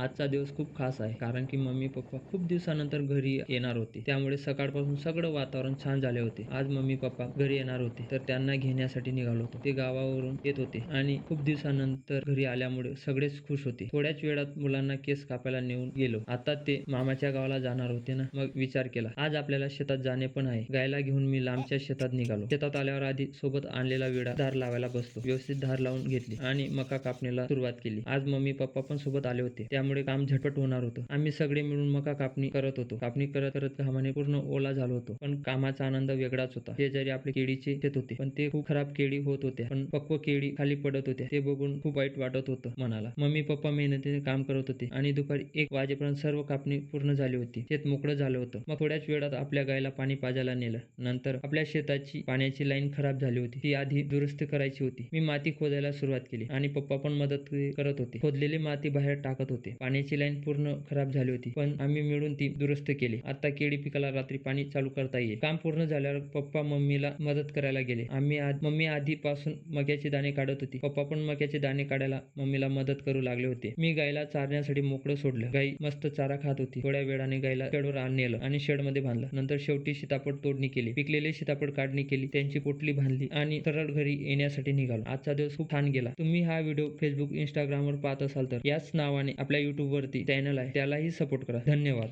आजचा दिवस खूप खास आहे. कारण की मम्मी पप्पा खूप दिवसानंतर घरी येणार होते. त्यामुळे सकाळपासून सगळं वातावरण छान झाले होते. आज मम्मी पप्पा घरी येणार होते. तर त्यांना घेण्यासाठी निघालो होतो. ते गावावरून येत होते. आणि खूप दिवसानंतर घरी आल्यामुळे सगळेच खुश होते. थोड्याच वेळात मुलांना केस कापायला नेऊन गेलो. आता ते मामाच्या गावाला जाणार होते ना? मग विचार केला. आज आपल्याला शेतात जाणे पण आहे. गायला घेऊन मी लांबच्या शेतात निघालो. शेतात आल्यावर आधी सोबत आणलेला विडा धार लावायला बसलो. व्यवस्थित धार लावून घेतली आणि मका कापण्याला सुरुवात केली. आज मम्मी पप्पा पण सोबत आले होते. त्यामुळे काम झटपट होणार होतं. आम्ही सगळे मिळून मका कापणी करत होतो. कापणी करत करत घामाने पूर्ण ओला झालो होतो. पण कामाचा आनंद वेगळाच होता. ते जरी आपले केळीचे येत होते पण ते खूप खराब केळी होत होत्या. पण पक्व केळी खाली पडत होत्या. ते बघून खूप वाईट वाटत होतं मनाला. मम्मी पप्पा मेहनतीने काम करत होते आणि दुपारी एक वाजेपर्यंत सर्व कापणी पूर्ण झाली होती. शेत मोकळं झालं होतं. मग थोड्याच वेळात आपल्या गायला पाणी पाजायला नेलं. नंतर आपल्या शेताची पाण्याची लाईन खराब झाली होती. ती आधी दुरुस्त करायची होती. मी माती खोदायला सुरुवात केली आणि पप्पा पण मदत करत होते. खोदलेली माती बाहेर टाकत होते. पाण्याची लाईन पूर्ण खराब झाली होती. पण आम्ही मिळून ती दुरुस्त केली. आता केळी पिकाला रात्री पाणी चालू करता येईल. काम पूर्ण झाल्यावर पप्पा मम्मीला मदत करायला गेले. आम्ही मम्मी आधीपासून मक्याचे दाणे काढत होती. पप्पा पण मक्याचे दाणे काढायला मम्मीला मदत करू लागले होते. मी गायला चारण्यासाठी मोकळं सोडलं. गाई मस्त चारा खात होती. थोड्या वेळाने गायला शेडवर आणलं आणि शेडमध्ये बांधलं. नंतर शेवटी सीताफळ तोडणी केली. पिकलेले सीताफळ काढणी केली. त्यांची पोटली बांधली आणि सरळ घरी येण्यासाठी निघालो. आजचा दिवस खूप छान गेला. तुम्ही हा व्हिडिओ फेसबुक इंस्टाग्रामवर पाहत असाल तर याच नावाने आपल्या युट्यूबवरती चॅनल आहे त्यालाही सपोर्ट करा. धन्यवाद.